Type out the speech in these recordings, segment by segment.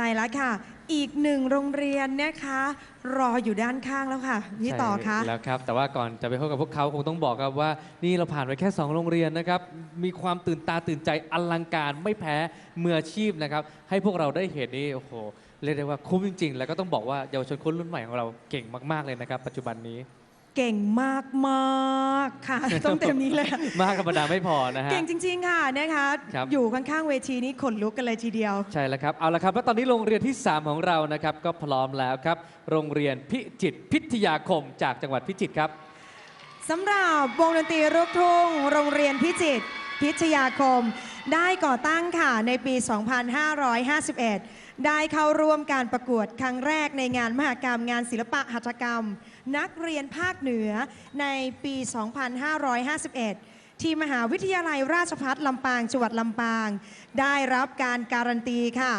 ใช่แล้วค่ะ อีกหนึ่งโรงเรียนนะคะ รออยู่ด้านข้างแล้วค่ะพี่ต่อคะ ใช่แล้วครับ แต่ว่าก่อนจะไปพบกับพวกเขาคงต้องบอกครับว่า นี่เราผ่านไปแค่ 2 โรงเรียนนะครับ มีความตื่นตาตื่นใจอลังการไม่แพ้มืออาชีพนะครับ ให้พวกเราได้เห็นนี่โอ้โหเรียกได้ว่าคุ้มจริง ๆ แล้วก็ต้องบอกว่าเยาวชนคนรุ่นใหม่ของเราเก่งมากๆเลยนะครับ ปัจจุบันนี้ เก่งมากมากๆค่ะ ต้องเต็มนี้เลยค่ะมากธรรมดาไม่พอนะฮะ เก่งจริง ๆ ค่ะนะคะครับ อยู่ข้างๆเวทีนี้ขนลุกกันเลยทีเดียว ใช่แล้วครับ เอาละครับ แล้วตอนนี้โรงเรียนที่ 3 ของเรานะครับ ก็พร้อมแล้วครับ โรงเรียนพิจิตรพิทยาคมจากจังหวัดพิจิตรครับ สำหรับวงดนตรีลูกทุ่งโรงเรียนพิจิตรพิทยาคม ได้ก่อตั้งค่ะในปี 2551 ได้เข้าร่วมการประกวดครั้งแรกในงานมหกรรมงานศิลปะหัตถกรรม นักเรียนภาคเหนือในปี 2551 ที่มหาวิทยาลัยราชพัฒลำปางจังหวัดลำปาง ได้รับการการันตีค่ะ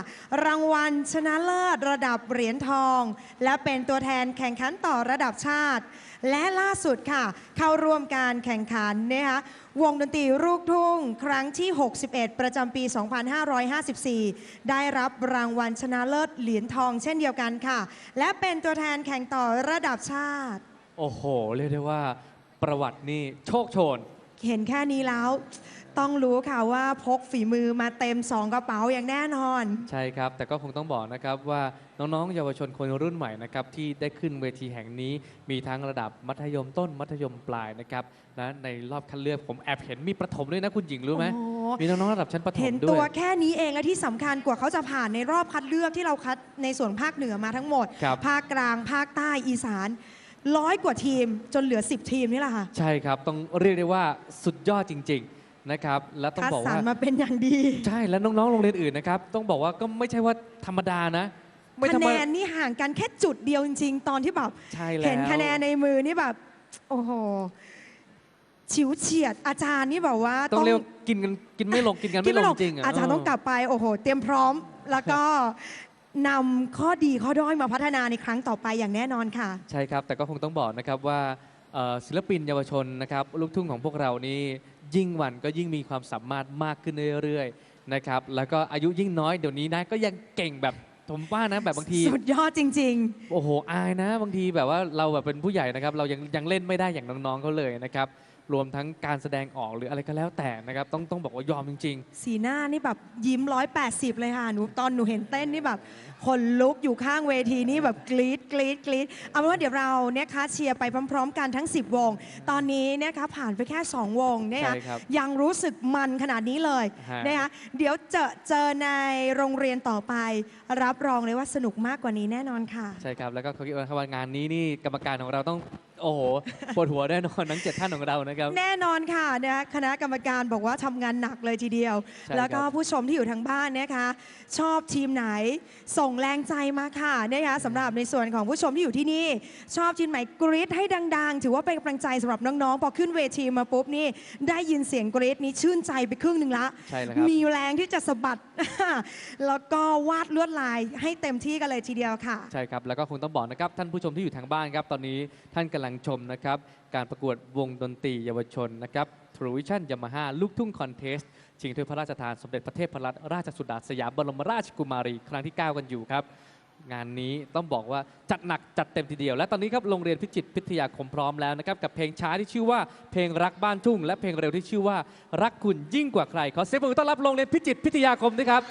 รางวัลชนะเลิศระดับเหรียญทอง และเป็นตัวแทนแข่งขันต่อระดับชาติ และล่าสุดค่ะ เข้าร่วมการแข่งขันนะคะวงดนตรีลูกทุ่ง ครั้งที่ 61 ประจำปี 2554 ได้รับรางวัลชนะเลิศเหรียญทองเช่นเดียวกันค่ะ และเป็นตัวแทนแข่งต่อระดับชาติ โอ้โห เรียกได้ว่าประวัตินี่โชคโชน เห็นแค่นี้แล้ว ต้องรู้ค่ะว่าพกฝีมือมาเต็มสองกระเป๋าอย่างแน่นอน ใช่ครับ แต่ก็คงต้องบอกนะครับว่าน้องๆ เยาวชนคนรุ่นใหม่นะครับที่ได้ขึ้นเวทีแห่งนี้ มีทั้งระดับมัธยมต้นมัธยมปลายนะครับนะในรอบคัดเลือกผมแอบเห็นมีประถมด้วยนะคุณหญิงรู้ไหมโอ้ มีน้องๆระดับชั้นประถเห็มนด้ตัววยแค่นี้เองและที่สำคัญกว่าเขาจะผ่านในรอบคัดเลือกที่เราคัดในส่วนภาคเหนือมาทั้งหมด ครับ ภาคกลาง ภาคใต้อีสานร้อยกว่าทีมจนเหลือ 10 ทีมนี่แหละค่ะ ใช่ครับ ต้องเรียกได้ว่าสุดยอดจริงๆ นะครับ และต้องคัดบอกสรว่ารมาเป็นอย่างดี ใช่แล้วน้องๆโรงเรียนอื่นนะครับ ต้องบอกว่าก็ไม่ใช่ว่าธรรมดานะ ไม่ธรคะรมแนดานนี่ห่างกันแค่จุดเดียวจริง ๆ ตอนที่แบบ ใช่แล้ว เห็นคะแนนในมือนี่แบบ โอ้โห ฉิวเฉียดอาจารย์นี่แบบว่า ต้องเรียกว่ากินกันกินไม่ลงกินกันคิดไม่ไม่ลลงงจริงะ อาจารย์ต้องกลับไปโอ้โห เตรียมพร้อม แล้วก็นำข้อดีข้อด้อยมาพัฒนาในครั้งต่อไปอย่างแน่นอนค่ะ ใช่ครับ แต่ก็คงต้องบอกนะครับว่าเอ่อศิลปินเยาวชนนะครับลูกทุ่งของพวกเรานี่ ยิ่งวันก็ยิ่งมีความสามารถมากขึ้นเรื่อยๆนะครับแล้วก็อายุยิ่งน้อยเดี๋ยวนี้นะก็ยังเก่งแบบผมว่านะแบบบางที สุดยอดจริงโอ้โหอายนะ บางทีแบบว่าเราแบบเป็นผู้ใหญ่นะครับ เรายังยังเล่นไม่ได้อย่างน้องๆเขาเลยนะครับ รวมทั้งการแสดงออกหรืออะไรก็แล้วแต่นะครับ ต้องต้องบอกว่ายอมจริงๆสีหน้านี่แบบยิ้มร้อยแปดสิบเลยค่ะหนูตอนหนูเห็นเต้นนี่แบบคนลุกอยู่ข้างเวทีนี่แบบกรี๊ดกรี๊ดกรี๊ดเอาเป็นว่าเดี๋ยวเราเนี่ยคะเชียร์ไปพร้อม ๆ กันทั้ง 10 วง ตอนนี้เนะคะผ่านไปแค่ 2 วงเนี่ยใช่ครับยังรู้สึกมันขนาดนี้เลยฮะ นะคะเดี๋ยวเจอเจอในโรงเรียนต่อไป รับรองเลยว่าสนุกมากกว่านี้แน่นอนค่ะ ๆ ใช่ครับ แล้วก็เขาคิดว่าว่างานนี้นี่กรรมการของเราต้อง โอ้โหปวดหัวแน่นอนทั้งเจ็ดท่านของเรานะครับ แน่นอนค่ะนะคณะกรรมการบอกว่าทำงานหนักเลยทีเดียว ใช่แล้วก็ครับผู้ชมที่อยู่ทางบ้านนะคะ ชอบทีมไหนส่งแรงใจมาค่ะนะคะสำหรับในส่วนของผู้ชมที่อยู่ที่นี่ ชอบทีมไหนกรี๊ดให้ดัง ๆ ถือว่าเป็นกำลังใจสำหรับน้องๆพอขึ้นเวทีมาปุ๊บนี่ได้ยินเสียงกรี๊ดนี้ชื่นใจไปครึ่งหนึ่งละ ใช่แล้วครับ มีแรงที่จะสะบัด แล้วก็วาดลวดลายให้เต็มที่กันเลยทีเดียวค่ะ ใช่ครับ แล้วก็คงต้องบอกนะครับ ท่านผู้ชมที่อยู่ทางบ้านครับ ตอนนี้ท่านกำลังชมนะครับ การประกวดวงดนตรีเยาวชนนะครับ True Vision Yamaha ลูกทุ่งคอนเทสต์ชิงถ้วยพระราชทานสมเด็จพระเทพรัตนราชสุดาสยามบรมราชกุมารีครั้งที่ 9 กันอยู่ครับ งานนี้ต้องบอกว่าจัดหนักจัดเต็มทีเดียว และตอนนี้ครับโรงเรียนพิจิตรพิทยาคมพร้อมแล้วนะครับกับเพลงช้าที่ชื่อว่าเพลงรักบ้านทุ่ง และเพลงเร็วที่ชื่อว่ารักคุณยิ่งกว่าใครขอเสียงปรบมือต้อนรับโรงเรียนพิจิตรพิทยาคมด้วยครับ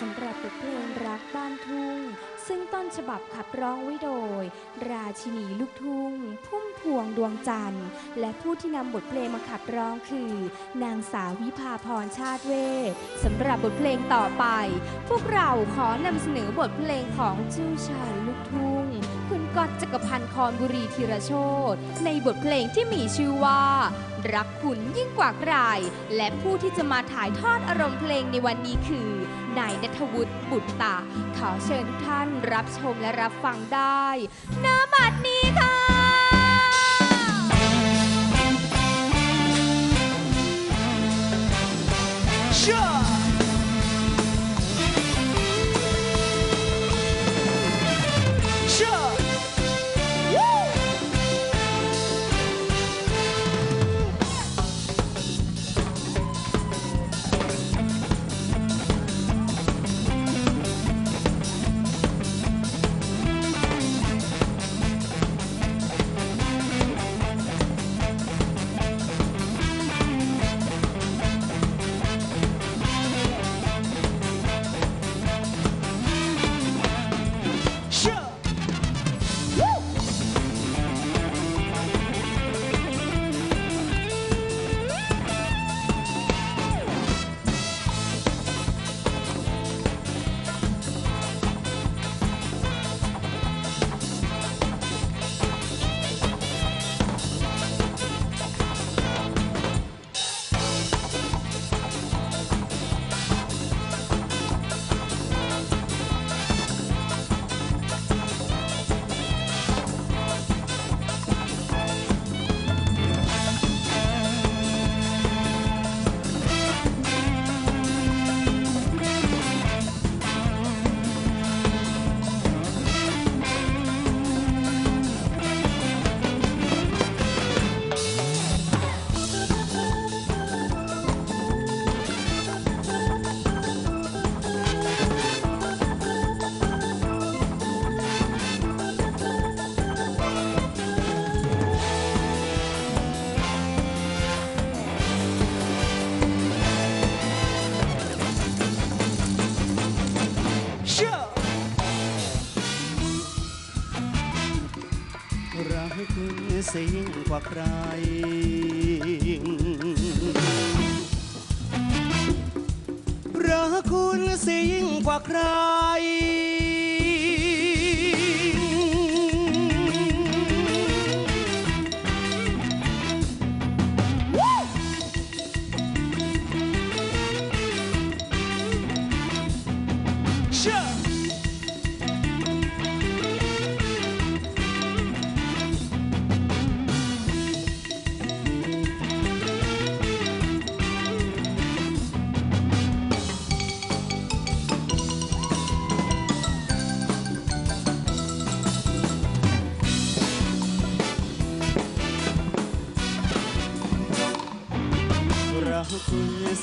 สำหรับบทเพลงรักบ้านทุงซึ่งต้นฉบับขับร้องไว้โดย ราชินีลูกทุ่ง พุ่มพวงดวงจันทร์ และผู้ที่นำบทเพลงมาขับร้องคือ นางสาววิภาพรชาติเวทสำหรับบทเพลงต่อไป พวกเราขอนำเสนอบทเพลงของเจ้าชายลูกทุ่ง คุณก๊อตจักรพันธ์คอนบุรีธีรโชตในบทเพลงที่มีชื่อว่า รักคุณยิ่งกว่าใครและผู้ที่จะมาถ่ายทอดอารมณ์เพลงในวันนี้คือ นายนัทวุฒิบุตรตา ขอเชิญทุกท่านรับชมและรับฟังได้ณบัดนี้ค่ะรั ใครรั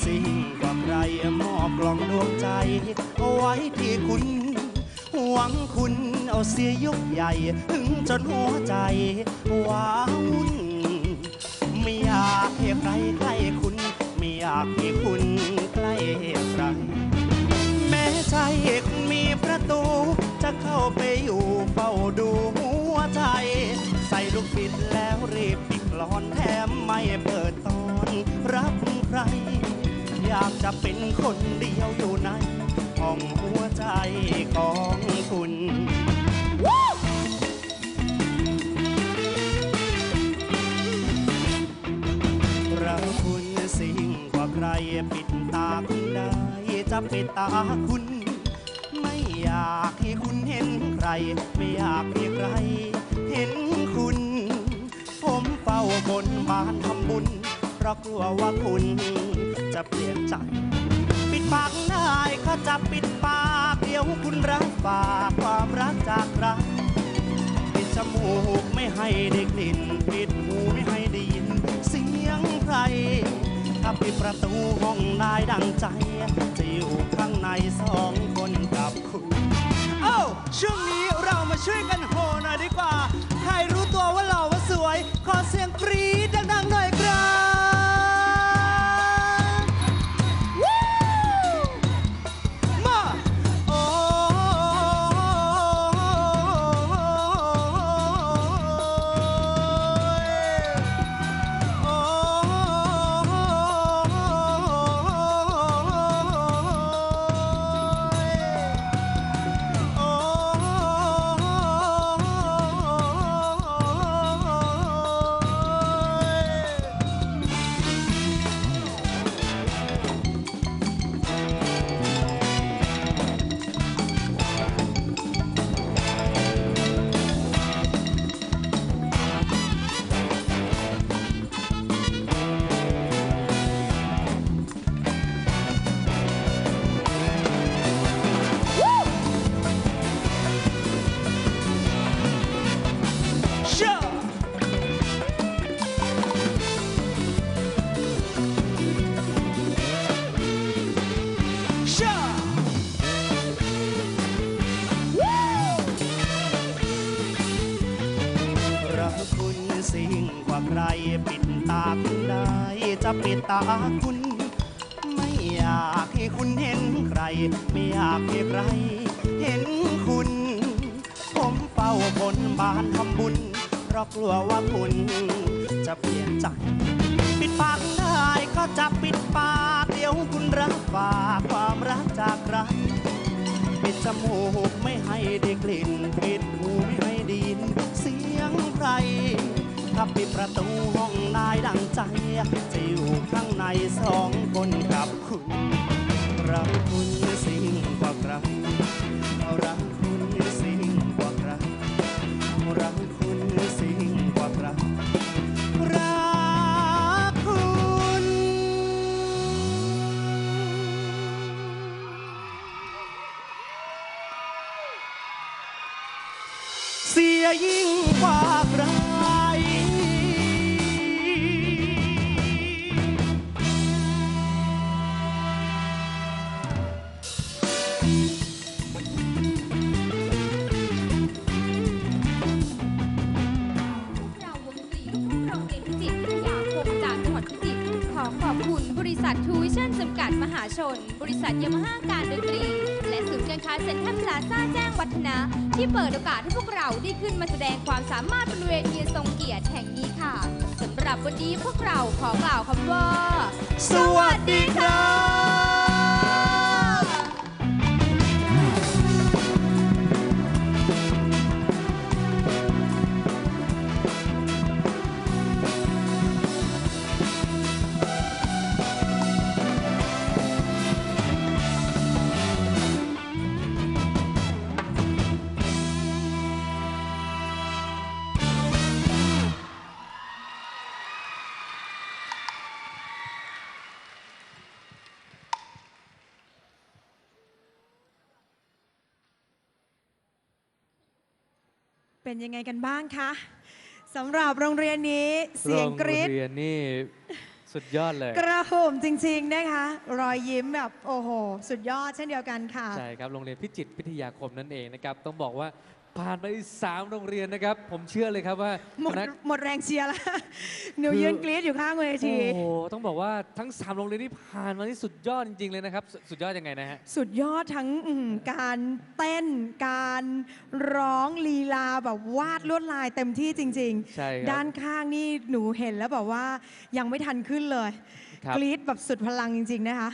สิ่งกว่าใครมอบกล่องดวงใจ เอาไว้ที่คุณ หวังคุณเอาเสียยกใหญ่ถึงจนหัวใจว้าวุ่นไม่อยากให้ใครใกล้คุณ ไม่อยากให้คุณใกล้ใครแม้ใจคุณมีประตู จะเข้าไปอยู่เฝ้าดูหัวใจ ใส่ลูกบิดแล้วรีบปิดกลอนแถมไม่เปิด ใคร อยากจะเป็นคนเดียวอยู่ในห้องหัวใจของคุณรักคุณสิ่งกว่าใครปิดตาคุณได้จะปิดตาคุณ ไม่อยากให้คุณเห็นใคร ไม่อยากให้ใคร เห็นคุณ ผมเฝ้าบนบานทำบุญ ราะกลัวว่าคุณจะเปลี่ยนใจ ปิดปากได้ก็จะปิดปากเดี๋ยวคุณรับฝากความรักจากใครปิดจมูกไม่ให้ได้กลิ่น ปิดหูไม่ให้ได้ยิน เสียงใครถ้าปิดประตูห้องได้ดังใจ จะอยู่ข้างในสองคนกับคุณ เอ้าช่วงนี้เรามาช่วยกันโหหน่อยดีกว่า ใครรู้ตัวว่าหล่อว่า จะปิดตาคุณ ไม่อยากให้คุณเห็นใคร ไม่อยากให้ใคร เห็นคุณ ผมเฝ้าบนบานทำบุญ เพราะกลัวว่าคุณ จะเปลี่ยนใจปิดปากได้ก็จะปิดปากเดี๋ยวคุณรับฝากความรักจากใครปิดจมูกไม่ให้ได้กลิ่นปิดหูไม่ให้ไดยินเสียงใคร ถ้าปิดประตูห้องนายดังใจ จะอยู่ข้างในสองคนกับคุณรักคุณ ษัททูวิชั่นจำกัดมหาชน บริษัทยามาฮ่าการดนตรี และศูนย์การค้าเซ็นทรัลพลาซ่าแจ้งวัฒนะ ที่เปิดโอกาสให้พวกเราได้ขึ้นมาแสดงความสามารถบนเวทีทรงเกียรติแห่งนี้ค่ะสำหรับวันนี้พวกเราขอกล่าวคำว่า สวัสดีครับ เป็นยังไงกันบ้างคะสำหรับโรงเรียนนี้เสียงกรี๊ดโรงเรียนนี่สุดยอดเลย กระหึ่มจริงๆนะคะ รอยยิ้มแบบโอ้โห สุดยอดเช่นเดียวกันค่ะ ใช่ครับ โรงเรียนพิจิตรพิทยาคมนั่นเองนะครับ ต้องบอกว่า ผ่านไปสามโรงเรียนนะครับ ผมเชื่อเลยครับว่าหมดคณะ หมดแรงเชียร์แล้วหนูคือ ยืนกรี๊ดอยู่ข้างเวที โอ้โหต้องบอกว่าทั้งสามโรงเรียนที่ผ่านมานี่สุดยอดจริง ๆ เลยนะครับสุสุดยอดยังไงนะฮะ สุดยอดทั้งอืมการเต้น การร้องลีลาแบบวาดลวดลายเต็มที่จริง ใช่ครับด้านข้างนี่หนูเห็นแล้วแบบว่ายังไม่ทันขึ้นเลย ครับ กรี๊ดแบบสุดพลังจริง ๆ นะคะ